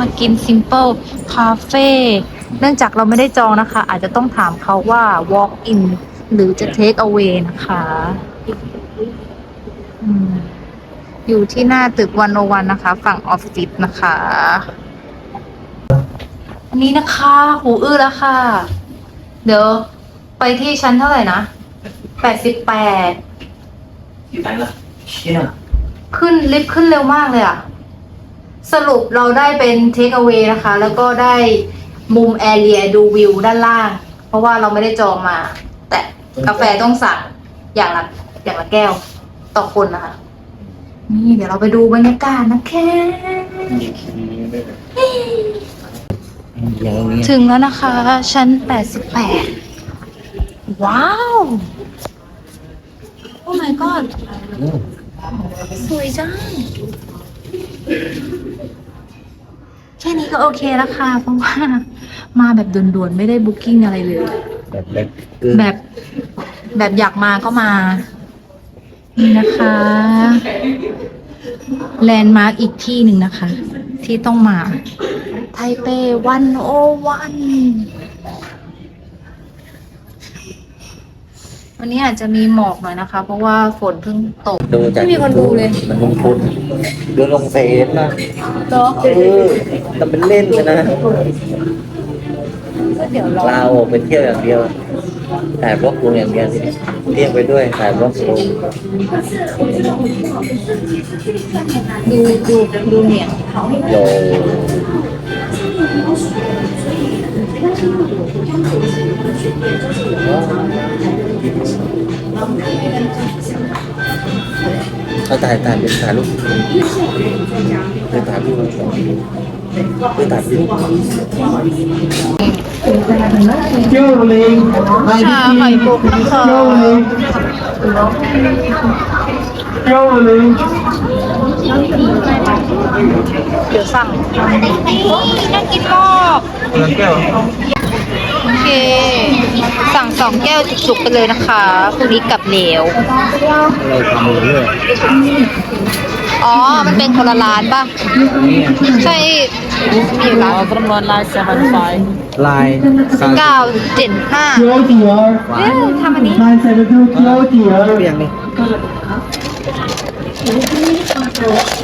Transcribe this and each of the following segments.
มากิน Simple Cafe เนื่องจากเราไม่ได้จองนะคะ อาจจะต้องถามเขาว่า walk in หรือจะ take away นะคะอืมอยู่ที่หน้าตึกวันโอวันนะคะ ฝั่งออฟฟิศนะคะอันนี้นะคะ หูอื้อแล้วค่ะ เดี๋ยว ไปที่ชั้นเท่าไหร่นะแปดสิบแปดอยู่ไหนล่ะเชี่ยขึ้นลิฟต์ขึ้นเร็วมากเลยอะ สรุปเราได้เป็นเทค e อ w a y นะคะ แล้วก็ได้มุมแอเรียดูวิวด้านล่าง เพราะว่าเราไม่ได้จองมา แต่กาแฟต้องสั่งอย่างละอย่างละแก้วต่อคนนะคะ นี่เดี๋ยวเราไปดูบรรยากาศนะคะอย่างนี้ถึงแล้วนะคะ ชั้น 88 ว้าว โอ้ my god สวยจัง แค่นี้ก็โอเคแล้วค่ะ เพราะว่ามาแบบด่วนๆ ไม่ได้บุ๊กิ้งอะไรเลย แบบเล็กคือแบบ แบบอยากมาก็มา นี่นะคะแลนด์มาร์กอีกที่หนึ่งนะคะ ที่ต้องมา ไทเปวันโอวัน วันนี้อาจจะมีหมอกหน่อยนะคะ เพราะว่าฝนเพิ่งตก ดูจากไม่มีคนดูเลย มันลงทุนดูลงเฟซนะเนาะเออทำเป็นเล่นเลยนะก็เดี๋ยวรอเราไปเที่ยวอย่างเดียวถ่ายบล็อกลงอย่างเดียวสิเรียกไปด้วยถ่ายบล็อกลงดูดูดูเหนียงโย เขาถ่ายถ่ายเป็นถ่ายรูปเป็นถ่ายรูปเป็นถ่ายรูป Rolling. ชาไข่มุกนะคะ Rolling. Rolling. เดี๋ยวสั่งน่ากินมากโอ เค สั่งสองแก้วจุกๆไปเลยนะคะพรุ่งนี้กลับเหลวเราทำเรื่อยอ๋อ มันเป็นคนละร้านป่ะ ใช่มีอยู่ร้าน from one nine seven five ลายเก้าเจ็ดห้า Claudia. เอ๊ะทำอันนี้972 Claudia. เรียงนี่เตรียมเต็มสี่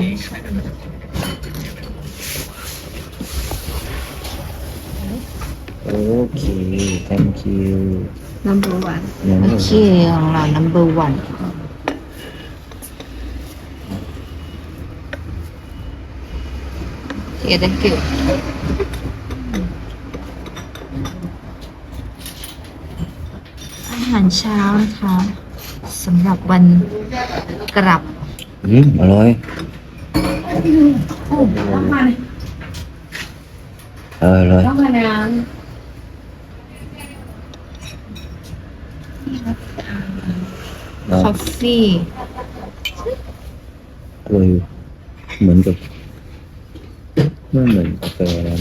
โอเค thank you number one ยังโอเคของเรา number one โอเค thank you อาหารเช้านะคะสำหรับวันกลับ อืมอร่อย อร่อยอร่อยคอฟฟี่อร่อยอยู่เหมือนกับไม่เหมือนกาแฟร้าน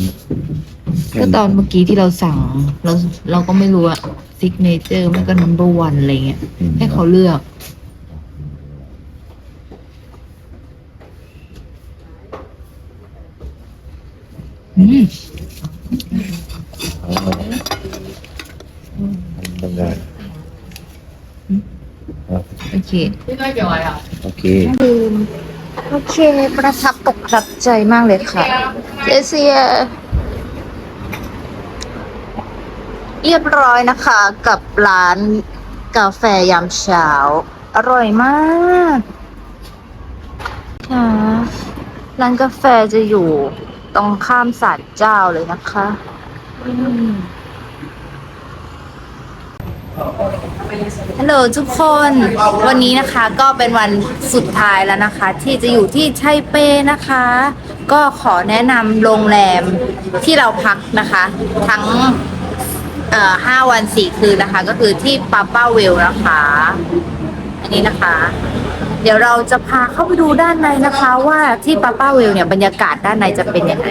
ก็ตอนเมื่อกี้ที่เราสั่ง เราเราก็ไม่รู้อะซิกเนเจอร์มันก็ number one อะไรเงี้ยอืมให้เขาเลือก อืม อร่อย ทำงานอะโอเคโอเคดื่มโอเค ประทับตกประทับใจมากเลยค่ะเจเซียเรียบร้อยนะคะ กับร้านกาแฟยามเช้า อร่อยมากค่ะร้านกาแฟจะอยู่ ตรงข้ามศาลเจ้าเลยนะคะฮัลโหลทุกคนวันนี้นะคะก็เป็นวันสุดท้ายแล้วนะคะ ที่จะอยู่ที่ไทเป้นะคะ ก็ขอแนะนำโรงแรมที่เราพักนะคะ ทั้งเอ่อห้าวันสี่คืนนะคะ ก็คือที่ปาป้าเวลนะคะ อันนี้นะคะ เดี๋ยวเราจะพาเข้าไปดูด้านในนะคะ ว่าที่ป้าป้าเวลเนี่ยบรรยากาศด้านในจะเป็นยังไง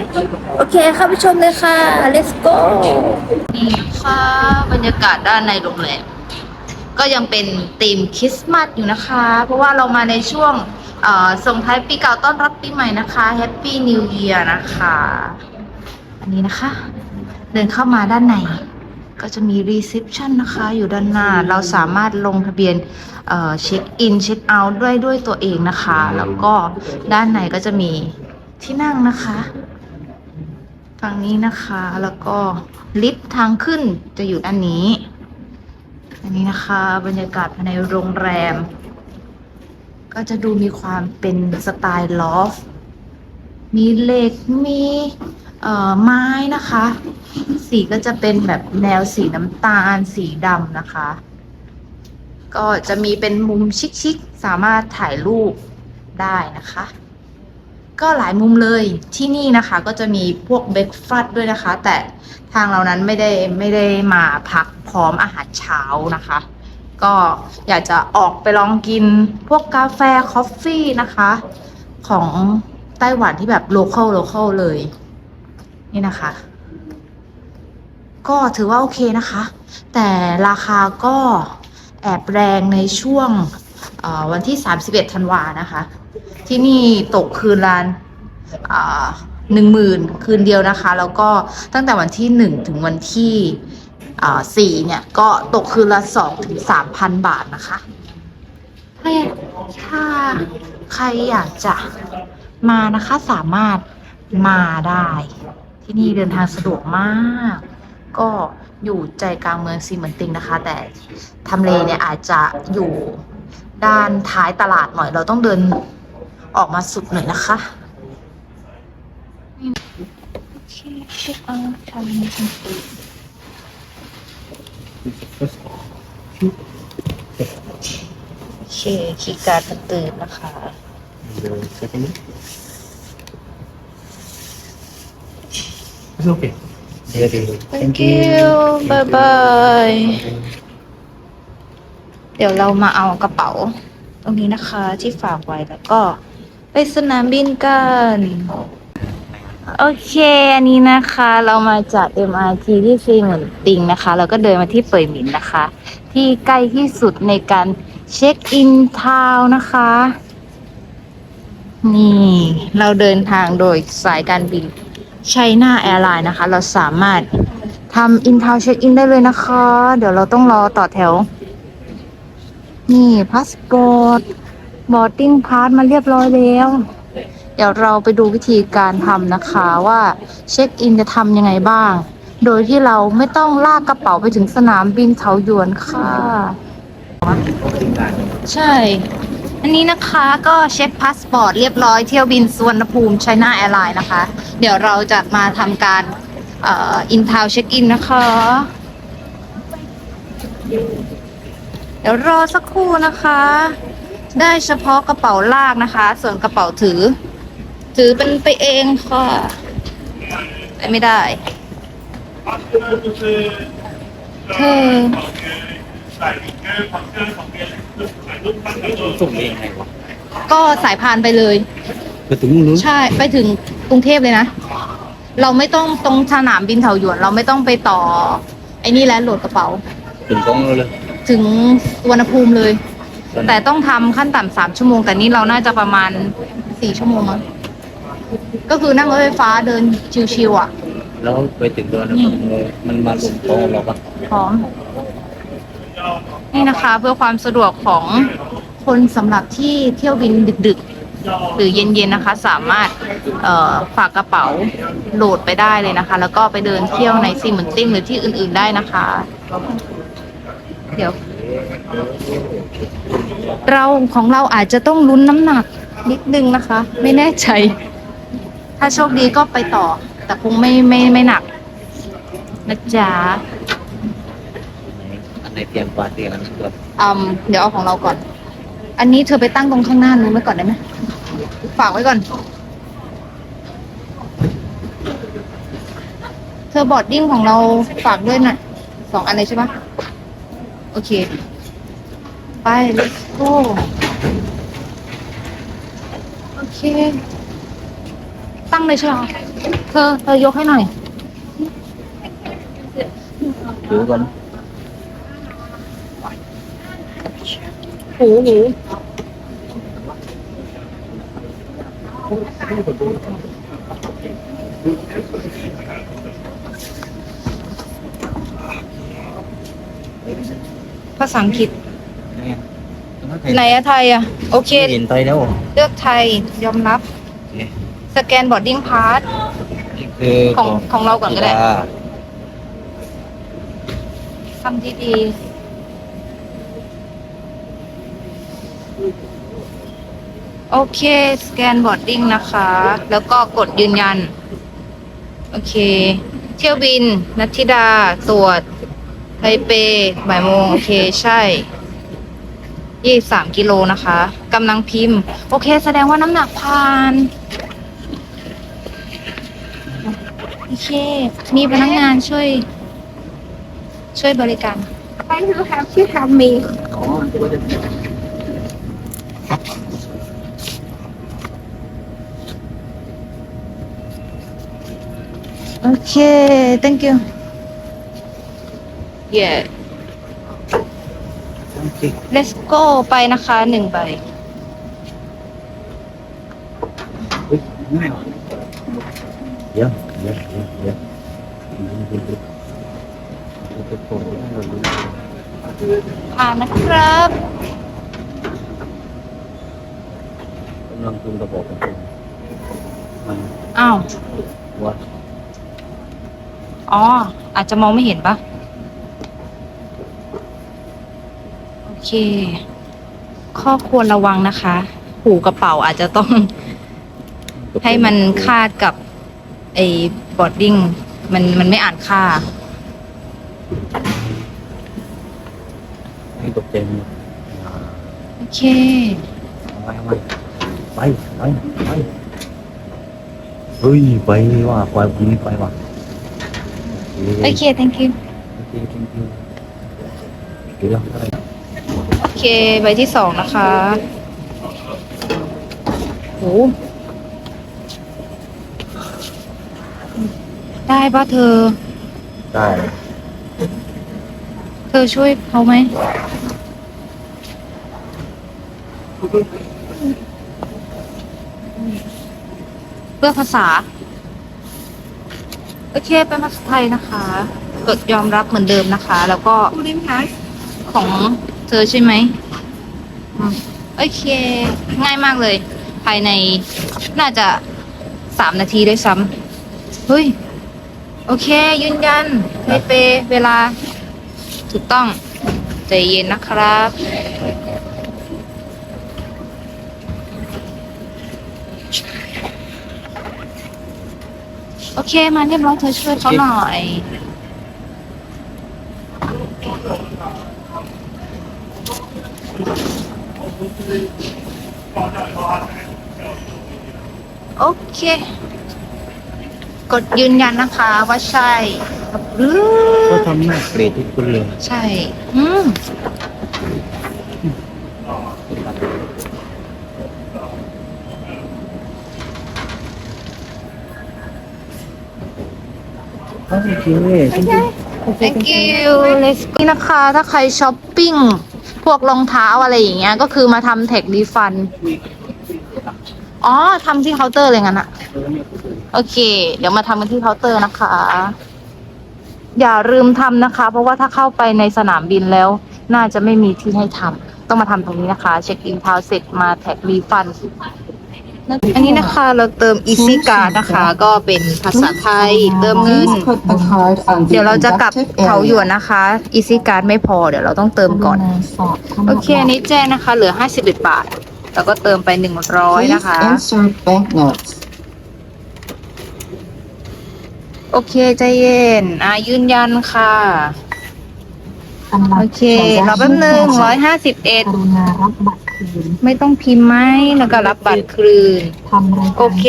โอเคเข้าไปชมเลยค่ะ let's go นี่ค่ะบรรยากาศด้านในโรงแรมก็ยังเป็นธีมคริสต์มาสอยู่นะคะ เพราะว่าเรามาในช่วงส่งท้ายปีเก่าต้อนรับปีใหม่นะคะ Happy New Year นะคะ อันนี้นะคะ เดินเข้ามาด้านใน ก็จะมีรีเซพชันนะคะ อยู่ด้านหน้า เราสามารถลงทะเบียนเช็คอินเช็คเอาท์ด้วยด้วยตัวเองนะคะ แล้วก็ด้านในก็จะมีที่นั่งนะคะฝั่งนี้นะคะแล้วก็ลิฟต์ทางขึ้นจะอยู่ด้านนี้ อันนี้นะคะ บรรยากาศภายในโรงแรม ก็จะดูมีความเป็นสไตล์ลอฟ มีเหล็กมี เอ่อไม้นะคะ สีก็จะเป็นแบบแนวสีน้ำตาล สีดำนะคะ ก็จะมีเป็นมุมชิคๆสามารถถ่ายรูปได้นะคะ ก็หลายมุมเลยที่นี่นะคะ ก็จะมีพวกเบรกฟาสต์ด้วยนะคะ แต่ทางเรานั้นไม่ได้ไม่ได้มาพักพร้อมอาหารเช้านะคะ ก็อยากจะออกไปลองกินพวกกาแฟคอฟฟี่นะคะ ของไต้หวันที่แบบโลเคอลโลเคอลเลย นี่นะคะ ก็ถือว่าโอเคนะคะ แต่ราคาก็แอบแรงในช่วงวันที่ 31 ธันวานะคะ ที่นี่ตกคืนละหนึ่งหมื่นคืนเดียวนะคะ แล้วก็ตั้งแต่วันที่หนึ่งถึงวันที่สี่เนี่ย ก็ตกคืนละสองถึงสามพันบาทนะคะ ถ้าถ้าใครอยากจะมานะคะสามารถมาได้ ที่นี่เดินทางสะดวกมาก ก็อยู่ใจกลางเมืองซีเหมือนติงนะคะ แต่ทำเลเนี่ยอาจจะอยู่ด้านท้ายตลาดหน่อย เราต้องเดินออกมาสุดหน่อยนะคะโอเคเช็คเอาท์ทำนี้โอเคคีย์การ์ดตื่นนะคะ It's okay. Thank you bye bye เดี๋ยวเรามาเอากระเป๋า ตรงนี้นะคะที่ฝากไว้แล้วก็ ไปสนามบินกัน โอเค อันนี้นะคะ เรามาจาก MRT ที่ซีเหมือนติงนะคะ แล้วก็เดินมาที่เป่ยหมินนะคะ ที่ใกล้ที่สุดในการเช็คอินทาวน์นะคะ นี่ เราเดินทางโดยสายการบิน ไชน่าแอร์ไลน์นะคะ เราสามารถทำอินทาวเช็คอินได้เลยนะคะ เดี๋ยวเราต้องรอต่อแถว นี่พาสปอร์ตบอร์ดดิ้งพาสมาเรียบร้อยแล้ว เดี๋ยวเราไปดูวิธีการทำนะคะว่าเช็คอินจะทำยังไงบ้าง โดยที่เราไม่ต้องลากกระเป๋าไปถึงสนามบินเถาหยวนค่ะ ใช่ อันนี้นะคะก็เช็คพาสปอร์ตเรียบร้อยเที่ยวบินสวนภูมิไชน่าแอร์ไลน์นะคะ เดี๋ยวเราจะมาทำการอินทาวเช็คอินนะคะ เดี๋ยวรอสักครู่นะคะ ได้เฉพาะกระเป๋าลากนะคะ ส่วนกระเป๋าถือ ถือเป็นไปเองค่ะไปไม่ได้เธอ ส่งเองไงวะก็สายพานไปเลย ไปถึงนู้นใช่ไปถึงกรุงเทพเลยนะ เราไม่ต้องตรงสนามบินเถาหยวน เราไม่ต้องไปต่อ ไอ้นี่แล้วโหลดกระเป๋า ถึงกล้องเลย ถึงสวนภูมิเลย แต่ต้องทำขั้นต่ำสามชั่วโมง แต่นี่เราน่าจะประมาณสี่ชั่วโมงมั้งก็คือนั่งรถไฟฟ้าเดินชิวๆอะ แล้วไปถึงตัวแล้วมันมาลงกองเราปะพร้อม นี่นะคะเพื่อความสะดวกของคนสำหรับที่เที่ยวบินดึกๆ หรือเย็นๆนะคะ สามารถฝากกระเป๋าโหลดไปได้เลยนะคะ แล้วก็ไปเดินเที่ยวในซีเหมือนติ้งหรือที่อื่นๆได้นะคะ เดี๋ยว เราของเราอาจจะต้องลุ้นน้ำหนักนิดนึงนะคะ ไม่แน่ใจ ถ้าโชคดีก็ไปต่อ แต่คงไม่ไม่ไม่หนักนะจ๊ะ อันไหนเตรียมกว่าเตียงอันนั้นครับอืมเดี๋ยวเอาของเราก่อน อันนี้เธอไปตั้งตรงข้างหน้านู้นไว้ก่อนได้ไหมฝากไว้ก่อน เธอบอร์ดดิ้งของเราฝากด้วยนะสองอันเลยใช่ปะโอเค ไป let's go โอเค ตั้งเลยใช่ไหมเธอ เธอยกให้หน่อย ดูก่อน หูหูภาษาอังกฤษไหนอะไทยอะโอเค เห็นไปแล้ว เลือกไทยยอมรับ สแกนบอร์ดดิ้งพาสนี่คือของของเราก่อนก็ได้ทำที่ดี โอเค สแกนบอร์ดดิ้งนะคะ แล้วก็กดยืนยัน โอเค เที่ยวบิน นัทธิดา ตรวจ ไทเปบ่ายโมง โอเค ใช่ยี่สามกิโลนะคะกำลังพิมพ์ โอเค แสดงว่าน้ำหนักผ่าน โอเค มีพนักงานช่วย ช่วยบริการ Thank you have to have me Okay, thank you. Yeah. สิบ Let's go ไปนะคะหนึ่งใบ เดี๋ยวเดี๋ยวเดี๋ยวเดี๋ยวผ่านนะครับ กำลังจุ่มกระบอกกันมันอ้าว วัด อ๋อ อาจจะมองไม่เห็นปะโอเค ข้อควรระวังนะคะ หูกระเป๋าอาจจะต้อง ให้มันคาดกับไอ้บอร์ดดิ้งมันมันไม่อ่านค่า ให้ตกใจมั้ยอ่าโอเค เอาไว้เอาไว้ไปไปไปเฮ้ยไปว่ะปล่อยผมนี่ไปว่ะ โอเค thank you โอเคจริงๆเดี๋ยวอะไรโอเค ใบที่สองนะคะโหได้ปะเธอ ได้ เธอช่วยเขาไหม เพื่อภาษา โอเคเป็นภาษาไทยนะคะ กดยอมรับเหมือนเดิมนะคะ แล้วก็ Pudding has ของเธอใช่ไหมอืมโอเค ง่ายมากเลย ภายในน่าจะสามนาทีด้วยซ้ำเฮ้ย โอเค ยืนยันไทเปเวลา ถูกต้อง ใจเย็นนะครับ โอเค มาเรียบร้อยเธอช่วยเขาหน่อยโอเค กดยืนยันนะคะ ว่าใช่หรือก็ทำหน้าเกรดทุกคนเลย ใช่ อืม โอเคจริง thank you let's go นี่นะคะ ถ้าใครช้อปปิ้ง พวกรองเท้าอะไรอย่างเงี้ย ก็คือมาทำแท็กรีฟัน อ๋อทำที่เคาน์เตอร์เลยงั้นอะโอเค เดี๋ยวมาทำกันที่เคาน์เตอร์นะคะ อย่าลืมทำนะคะ เพราะว่าถ้าเข้าไปในสนามบินแล้ว น่าจะไม่มีที่ให้ทำต้องมาทำตรงนี้นะคะ เช็คอินเท้าเสร็จมาแท็กรีฟัน อันนี้นะคะเราเติม Easy Card นะคะ ก็เป็นภาษาไทย เติมเงิน เดี๋ยวเราจะกลับเขาหยวนนะคะ Easy Card ไม่พอเดี๋ยวเราต้องเติมก่อน โอเคอันนี้แจ้งนะคะ เหลือ 51 บาท แล้วก็เติมไป 100 นะคะ โอเคใจเย็นอะยืนยันค่ะ โอเครอแป๊บนึงก151รุณารับบัตรคืนไม่ต้องพิมพ์ไหมแล้วก็รับบัตรคืนทำรายการโอเค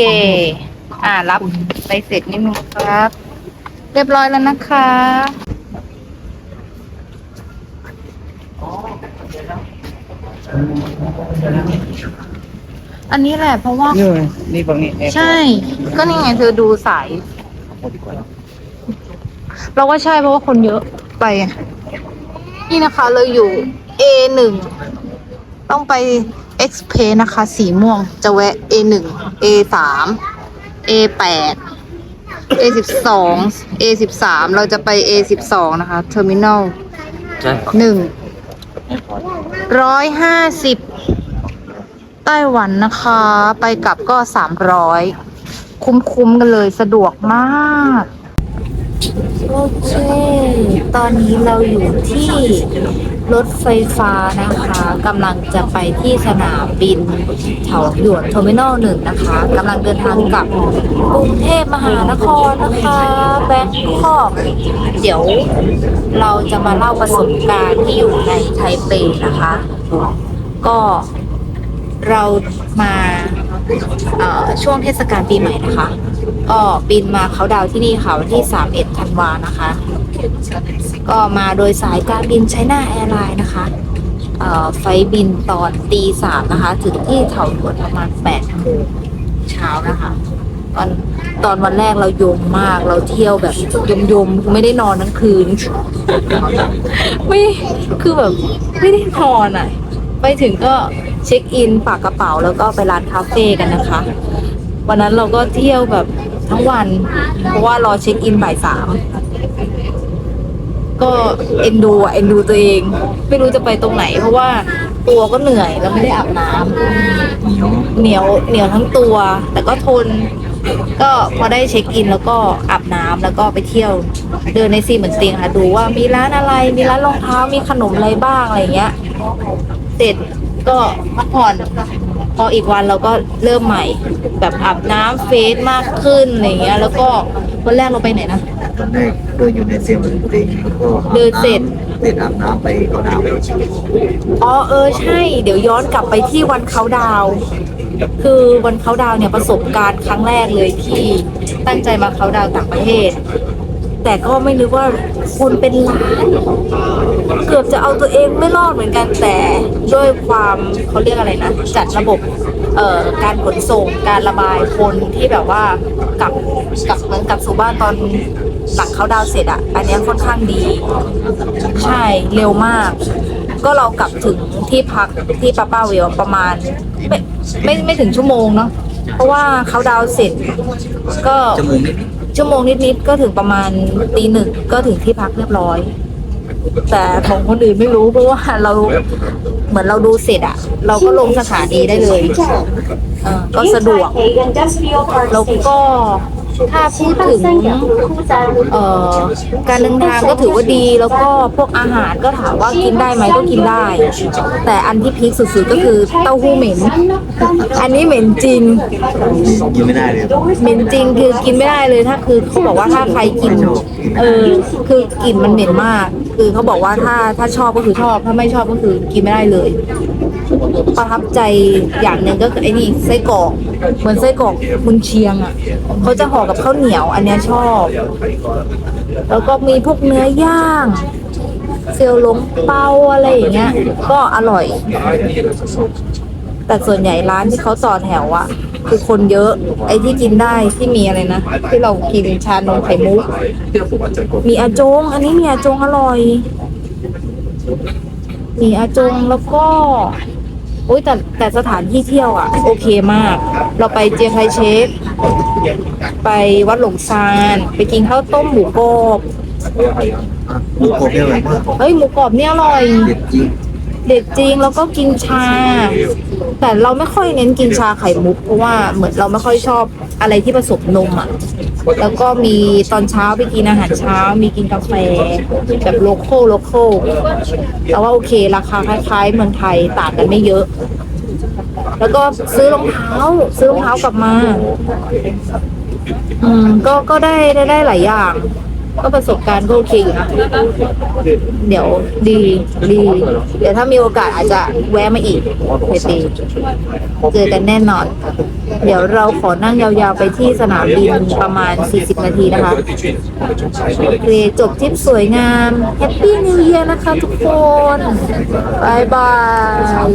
อ่ารับไปเสร็จนิดนึงครับ เรียบร้อยแล้วนะคะอันนี้แหละเพราะว่า นี่นี่ฝั่งนี้แอร์ใช่ ก็นี่ไงเธอดูสายพอดีกว่าเราว่าใช่เพราะว่าคนเยอะไปอะ นี่นะคะเราอยู่ A หนึ่งต้องไป X p a นะคะ สีม่วงจะแวะ A หนึ่ง A สาม A แปด A สิบสอง A สิบสามเราจะไป A สิบสองนะคะ Terminal ใช่หนึ่งแอร์พอร์ตร้อยห้าสิบไต้หวันนะคะ ไปกลับก็สามร้อยคุ้มๆกันเลยสะดวกมาก โอเค ตอนนี้เราอยู่ที่รถไฟฟ้านะคะกำลังจะไปที่สนามบินเถาหยวนเทอร์มินอลหนึ่งนะคะกำลังเดินทางกลับกรุงเทพมหานครนะคะแบงคอกเดี๋ยวเราจะมาเล่าประสบการณ์ที่อยู่ในไทเปนะคะ ก็เรามาช่วงเทศกาลปีใหม่นะคะ ก็บินมาเขาดาวที่นี่ค่ะวันที่ 31 ธันวานะคะ ก็มาโดยสายการบินไชน่าแอร์ไลน์นะคะเออไฟบินตอนตีสามนะคะ ถึงที่เถาหวนประมาณ8โมงเช้านะคะตอนตอนวันแรกเรายมมากเราเที่ยวแบบยมยมไม่ได้นอนทั้งคืน ไม่คือแบบไม่ได้นอนอะ ไปถึงก็เช็คอินฝากกระเป๋าแล้วก็ไปร้านคาเฟ่กันนะคะ วันนั้นเราก็เที่ยวแบบทั้งวัน เพราะว่ารอเช็คอินบ่ายสามก็เอ็นดูอะเอ็นดูตัวเอง ไม่รู้จะไปตรงไหน เพราะว่าตัวก็เหนื่อยแล้วไม่ได้อาบน้ำเหนียวเหนียวทั้งตัว แต่ก็ทน ก็พอได้เช็คอินแล้วก็อาบน้ำแล้วก็ไปเที่ยว เดินในซีเหมือนเตียงค่ะดูว่ามีร้านอะไร มีร้านรองเท้ามีขนมอะไรบ้างอะไรเงี้ย เสร็จก็พักผ่อน พออีกวันเราก็เริ่มใหม่ แบบอาบน้ำเฟสมากขึ้นอะไรเงี้ย แล้วก็วันแรกเราไปไหนนะ ตอนแรกเดินอยู่ในเซียมมันเต็งแล้วก็เดินเสร็จเดินอาบน้ำไปก็ดาวอ๋อเออใช่ เดี๋ยวย้อนกลับไปที่วันเขาดาวน์คือวันเขาดาวน์เนี่ยประสบการณ์ครั้งแรกเลยที่ตั้งใจมาเขาดาวน์ต่างประเทศ แต่ก็ไม่นึกว่าคนเป็นล้าน เกือบจะเอาตัวเองไม่รอดเหมือนกันแต่ด้วยความเขาเรียกอะไรนะจัดระบบเอ่อการขนส่งการระบายคนที่แบบว่ากลับกลับเหมือนกลับสู่บ้านตอนหลังเขาดาวเสร็จอะอันนี้ค่อนข้างดี ใช่เร็วมาก ก็เรากลับถึงที่พักที่ป้าป้าเวลประมาณไม่ไม่ไม่ถึงชั่วโมงเนาะเพราะว่าเขาดาวเสร็จก็จมูกนิด ชั่วโมงนิดๆก็ถึงประมาณตีหนึ่งก็ถึงที่พักเรียบร้อย แต่ของคนอื่นไม่รู้เพราะว่าเราเหมือนเราดูเสร็จอะเราก็ลงสถานีได้เลยเออก็สะดวกแล้วก็ ถ้าพูดถึงเอ่อการเดินทางก็ถือว่าดีแล้วก็พวกอาหารก็ถามว่ากินได้ไหมก็กินได้ แต่อันที่พีคสุดๆก็คือเต้าหู้เหม็น อันนี้เหม็นจริง กินไม่ได้เลยเหม็นจริงคือกินไม่ได้เลยถ้าคือเขาบอกว่าถ้าใครกินเออคือกลิ่นมันเหม็นมาก คือเขาบอกว่าถ้าถ้าชอบก็คือชอบ ถ้าไม่ชอบก็คือกินไม่ได้เลย ประทับใจอย่างหนึ่งก็คือไอ้นี่ไส้กรอกเหมือนไส้กรอกมุนเชียงอะเขาจะห่อกับข้าวเหนียว อันเนี้ยชอบ แล้วก็มีพวกเนื้อย่างเซียวหลงเปาอะไรอย่างเงี้ย ก็อร่อย แต่ส่วนใหญ่ร้านที่เขาต่อแถวอะคือคนเยอะไอ้ที่กินได้ที่มีอะไรนะ ที่เรากินชานมไข่มุก มีอาจง อันนี้มีอาจงอร่อย มีอาจงแล้วก็ โอ้ยแต่แต่สถานที่เที่ยวอะโอเคมาก เราไปเจียงไคเชฟไปวัดหลงซาน ไปกินข้าวต้มหมูกรอบหมูกรอบเนี่ยอร่อยมากเฮ้ยหมูกรอบเนี่ยอร่อย เด็ดจริงเด็กจริงแล้วก็กินชา แต่เราไม่ค่อยเน้นกินชาไข่มุกเพราะว่าเหมือนเราไม่ค่อยชอบอะไรที่ผสมนมอะแล้วก็มีตอนเช้าไปกินอาหารเช้า มีกินกาแฟแบบโลโก้โลโก้แต่ว่าโอเค ราคาคล้ายๆเมืองไทยต่างกันไม่เยอะ แล้วก็ซื้อรองเท้า ซื้อรองเท้ากลับมา อืมก็ก็ได้ได้ได้หลายอย่าง ก็ประสบการณ์ก็โอเคอยู่นะ เดี๋ยวดีดี เดี๋ยวถ้ามีโอกาสอาจจะแวะมาอีกเบบีเจอกันแน่นอน เดี๋ยวเราขอนั่งยาวๆไปที่สนามบินประมาณ 40 นาทีนะคะโอเคจบทริปสวยงามแฮปปี้นิว e ย r นะคะทุกคนบายบาย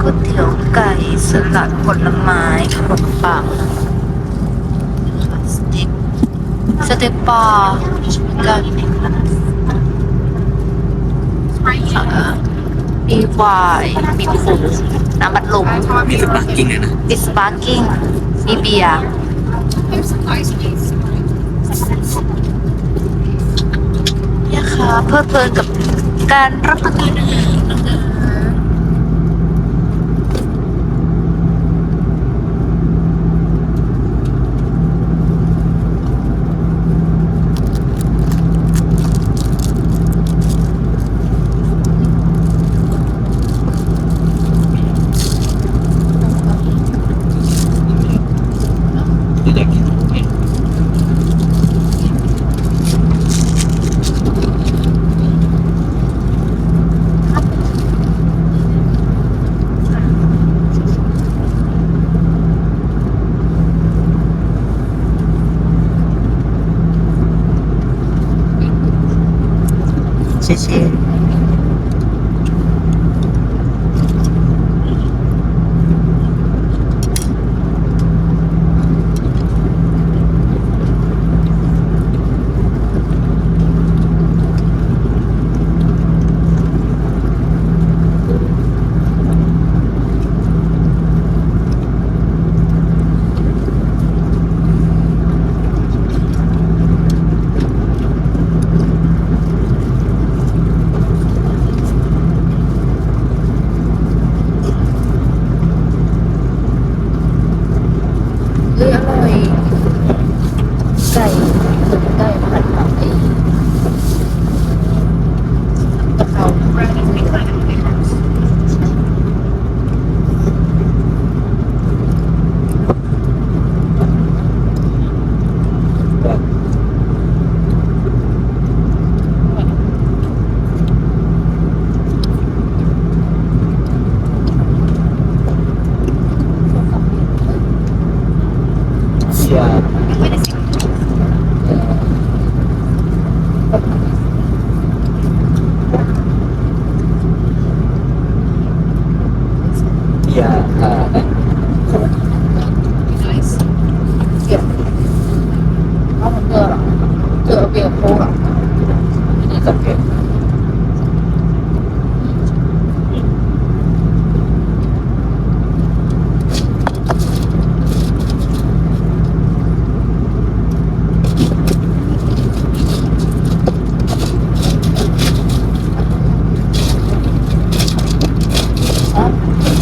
ก๋วยเตี๋ยวไก่สลัดผลไม้ขนมปังสเต็ก สเต็กปลากันเออมีไวน์มีโค้กน้ำบัดลมมีสปาร์กิ้งเลยนะมีสปาร์กิ้งมีเบียร์เนี่ยค่ะเพลิดเพลินกับการรับประทานอาหารนะคะ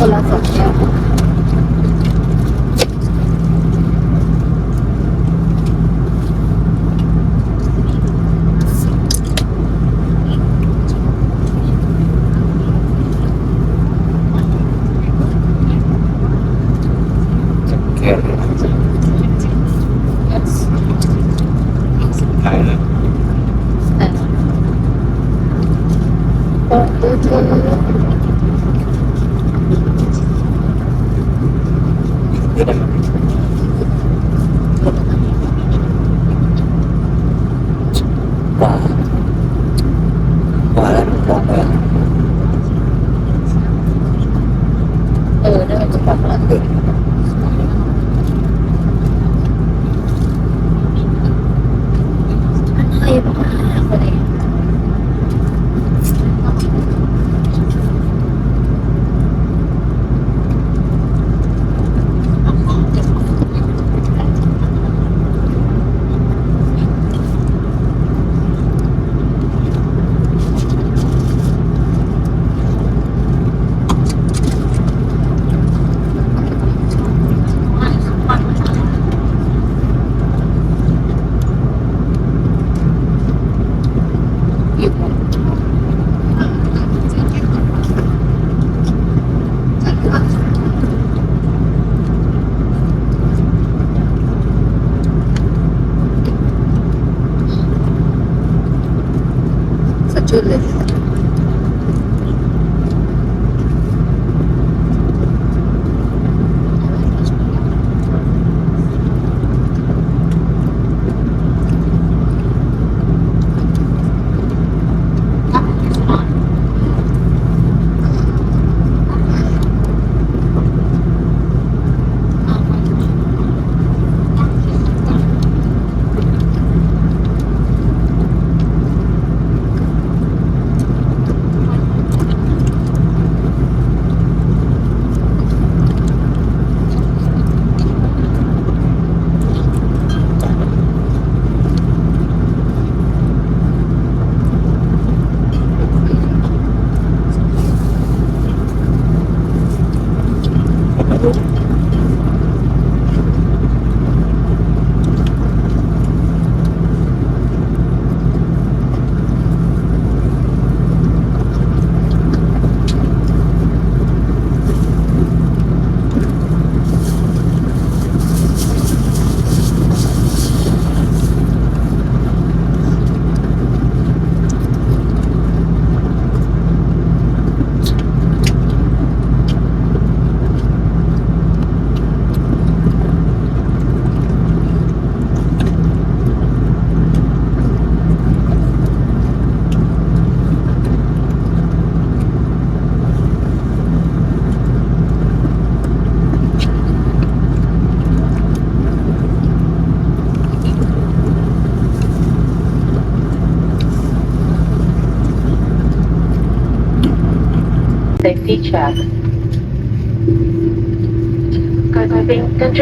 ค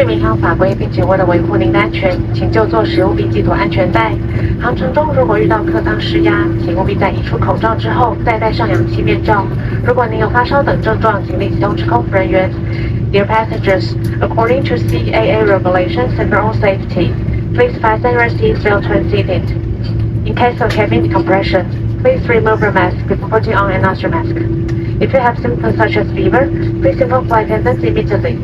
贵宾，根据民航法规，并且为了维护您的安全，请就坐食物并系妥安全带。航程中如果遇到客舱施压，请务必在移出口罩之后再戴上氧气面罩。如果您有发烧等症状，请立即通知空服人员。Dear passengers, according to CAA regulations and air safety, please fasten your seatbelt when seated. In case of cabin decompression, please remove your mask before putting on another mask. If you have symptoms such as fever, please inform flight attendants immediately.